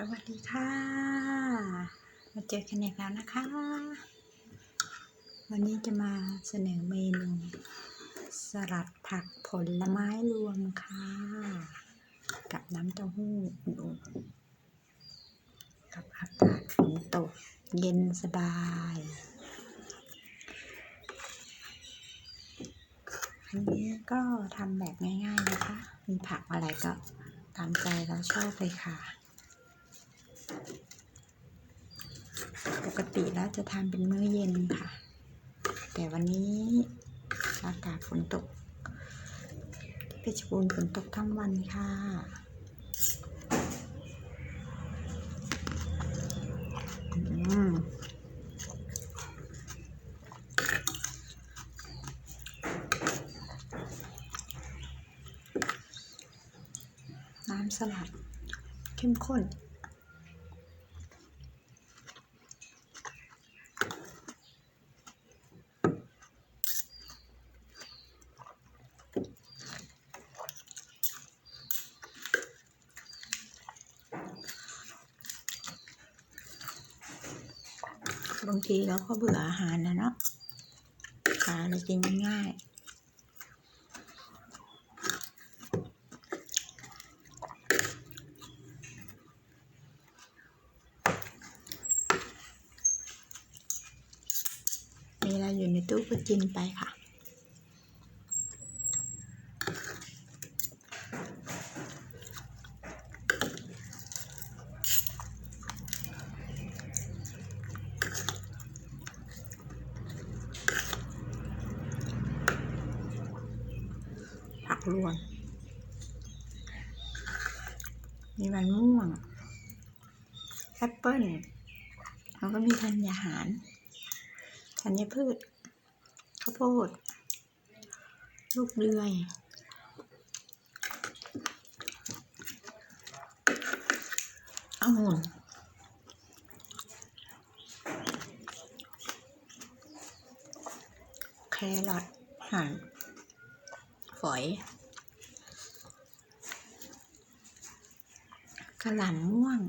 สวัสดีค่ะ มาเจอกันอีกแล้วนะคะ วันนี้จะมาเสนอเมนูสลัดผักผลไม้รวมค่ะ กับน้ำเต้าหู้อุ่นๆกับอากาศฝนตกเย็นสบายอันนี้ก็ทำแบบง่ายๆนะคะ มีผักอะไรก็ตามใจเราชอบเลยค่ะ กติแล้วจะทานเป็นมื้อเย็นค่ะ แต่วันนี้อากาศฝนตกเพชรบูรณ์ฝนตกทั้งวันค่ะน้ำสลัดเข้มข้น บางทีเราก็เบื่ออาหารนะเนาะหาอะไรกินง่ายมีอะไรอยู่ในตู้ก็กินไปค่ะ รวมมีมันม่วง แอปเปิ้ลแล้วก็มีธัญญาหารธัญพืช ข้าวโพด ลูกเดือยองุ่นแครอทหั่นฝอย กระหล่ำม่วง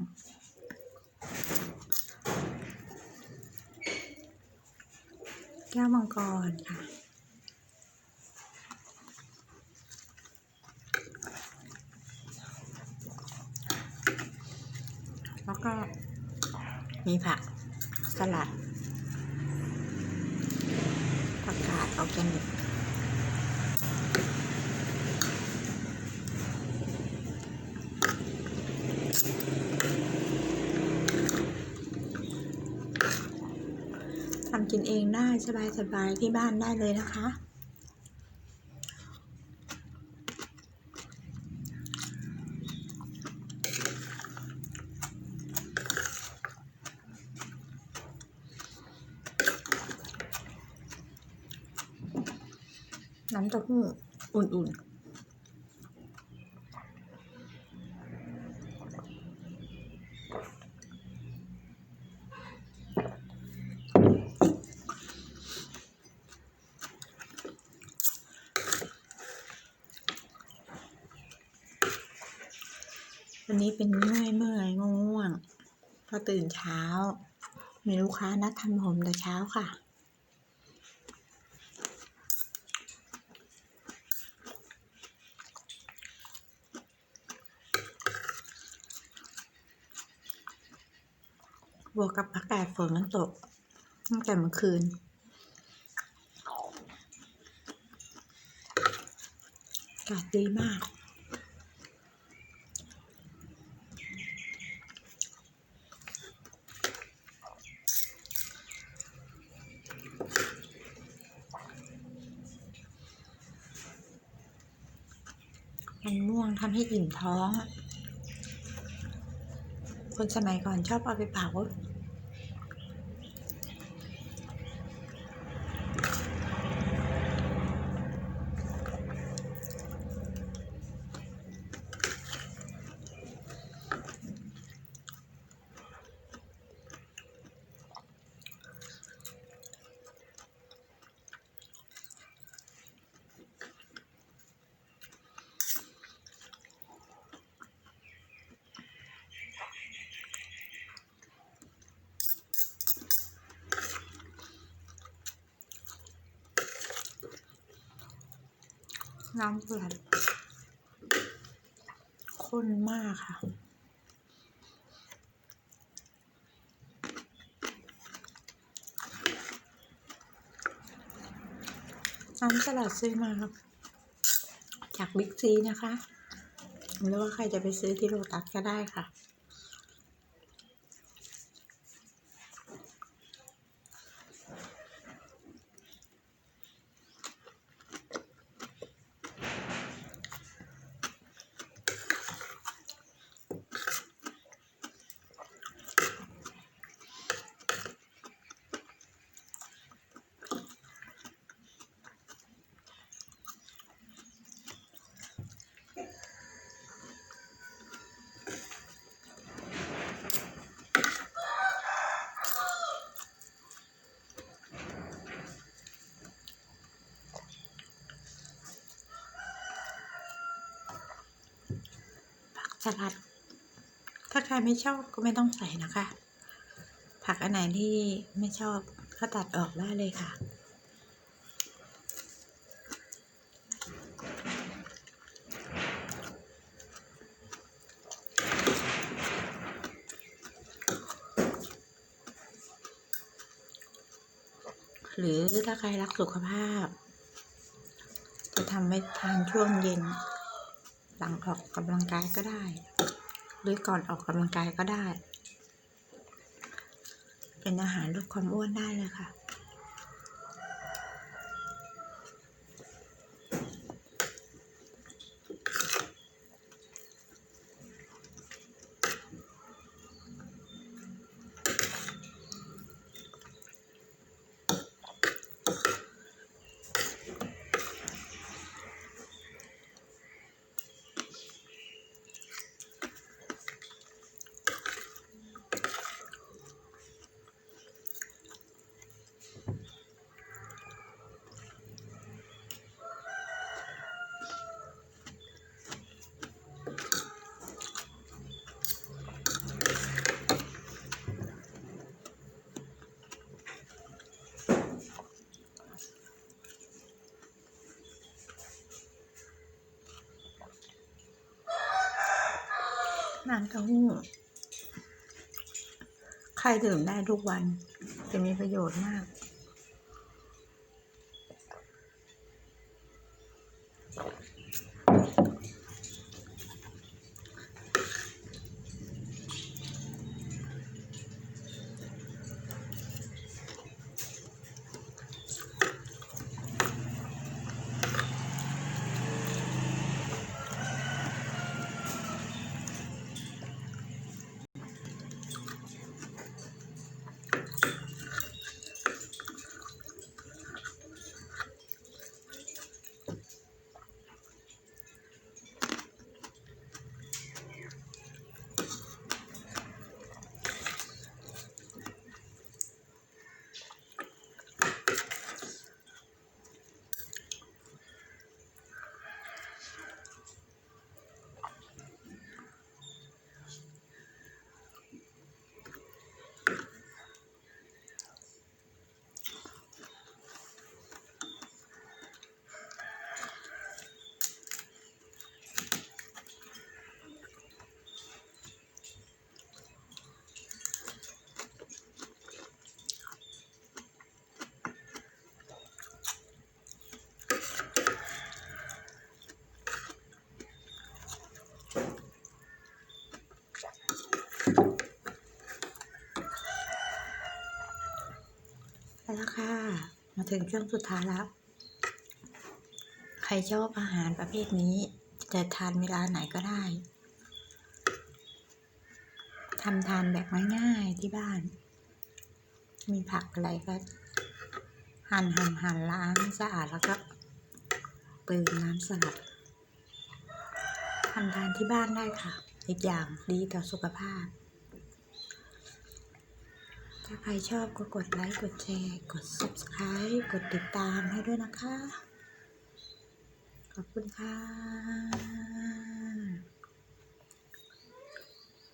แก้วมังกรค่ะแล้วก็มีผักสลัด ผักกาดออร์แกนิก ทำกินเองได้สบายๆที่บ้านได้เลยนะคะ น้ำเต้าหู้อุ่นๆ นนี้เป็นเมื่อยเมื่อยง่วงๆเพอตื่นเช้า มีลูกค้านัดทำผมแต่เช้าค่ะ บวกกับอากาศฝนมันตกตั้งแต่เมื่อคืนอากาศดีมาก มันม่วงทำให้อิ่มท้อง คนสมัยก่อนชอบเอาไปเผา น้ำสลัดข้นมากค่ะ น้ำสลัดซื้อมาครับ จากบิ๊กซีนะคะ หรือว่าใครจะไปซื้อที่โลตัสก็ได้ค่ะ ลัด ถ้าใครไม่ชอบก็ไม่ต้องใส่นะคะ ผักอันไหนที่ไม่ชอบก็ตัดออกได้เลยค่ะ หรือถ้าใครรักสุขภาพ จะทำไว้ทานช่วงเย็น หลังออกกำลังกายก็ได้ หรือก่อนออกกำลังกายก็ได้ เป็นอาหารลดความอ้วนได้เลยค่ะ น้ำเต้าหู้ใครดื่มได้ทุกวัน จะมีประโยชน์มากไปแล้วค่ะ มา ถึงช่วงสุดท้ายแล้ว ใครชอบอาหารประเภทนี้ จะทานเวลาไหนก็ได้ทำทานแบบง่ายๆที่บ้าน มีผักอะไรก็ หั่นหั่นหั่นล้างสะอาดแล้วก็เติมน้ำสลัดทำทานที่บ้านได้ค่ะ อีกอย่างดีต่อสุขภาพ ถ้าใครชอบก็กดไลค์กดแชร์ กด subscribe กดติดตามให้ด้วยนะคะ ขอบคุณค่ะ